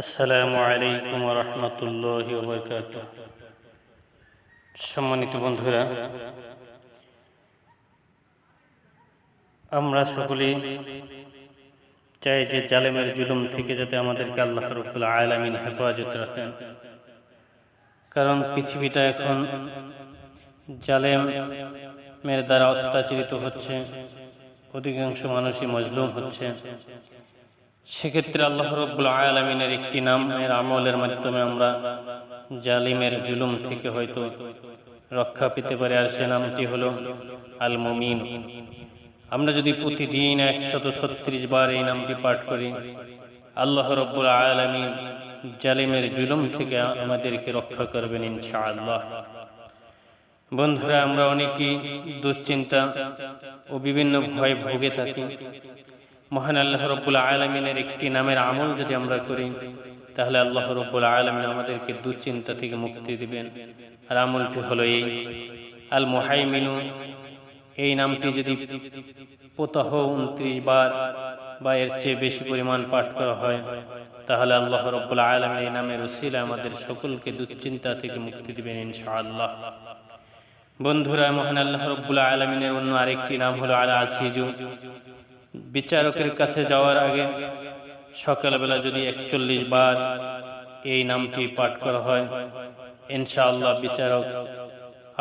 আসসালামু আলাইকুম রহমতুল্লাহ সম্মানিত বন্ধুরা, আমরা সকলেই চাই যে জালেমের জুলুম থেকে যাতে আমাদেরকে আল্লাহ রবুল্লা আলমিন হেফাজত রাখেন। কারণ পৃথিবীটা এখন জালেমের দ্বারা অত্যাচারিত হচ্ছে, অধিকাংশ মানুষই মজলুম হচ্ছে। সেক্ষেত্রে আল্লাহ রব্বুল আলমিনের একটি নামের আমলের মাধ্যমে আমরা জালিমের জুলুম থেকে হয়তো রক্ষা পেতে পারি। আর সে নামটি হলো আল মমিন আমরা যদি প্রতিদিন একশত ছত্রিশ বার এই নামটি পাঠ করি, আল্লাহ রব্বুল আলমিন জালিমের জুলুম থেকে আমাদেরকে রক্ষা করবেন ইনশাআল্লাহ। বন্ধুরা, আমরা অনেকেই দুশ্চিন্তা ও বিভিন্ন ভয় ভোগে থাকি। মহান আল্লাহ রব্বুল আলমিনের একটি নামের আমল যদি আমরা করি, তাহলে আল্লাহ রব্বুল আলমিন আমাদেরকে দুশ্চিন্তা থেকে মুক্তি দিবেন। আর আমলটি হলো এই আল মোহাইমিনু এই নামটি যদি প্রতহ উনত্রিশ বার বা এর চেয়ে বেশি পরিমাণ পাঠ করা হয়, তাহলে আল্লাহ রব্বুল আলমিন এই নামের উসিলা আমাদের সকলকে দুশ্চিন্তা থেকে মুক্তি দিবেন ইনশাআল্লাহ। বন্ধুরা, মহান আল্লাহ রব্বুল আলমিনের অন্য আরেকটি নাম হলো আল আসিজু বিচারকের কাছে যাওয়ার আগে সকালবেলা যদি একচল্লিশ বার এই নামটি পাঠ করা হয়, ইনশাআল্লাহ বিচারক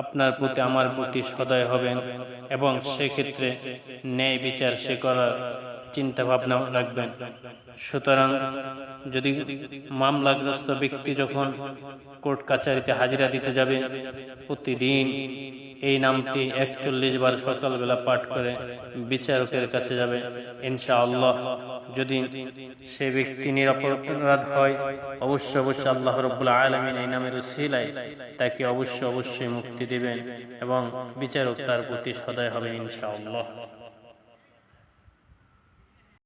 আপনার প্রতি আমার প্রতি সদয় হবেন এবং সেক্ষেত্রে ন্যায় বিচার সে করার চিন্তা ভাবনা রাখবেন। সুতরাং যদি মামলাগ্রস্ত ব্যক্তি যখন কোর্ট কাছারিতে হাজিরা দিতে যাবে, প্রতিদিন এই নামটি একচল্লিশ বার সকালবেলা পাঠ করে বিচারকের কাছে যাবে। ইনশাআল্লাহ, যদি সে ব্যক্তি নিরাপরাধ হয়, অবশ্যই অবশ্যই আল্লাহ রবুল্লা আলমিন এই নামের শিলাই তাকে অবশ্য অবশ্যই মুক্তি দেবেন এবং বিচারক তার প্রতি সদয় হবে ইনশাআল্লাহ।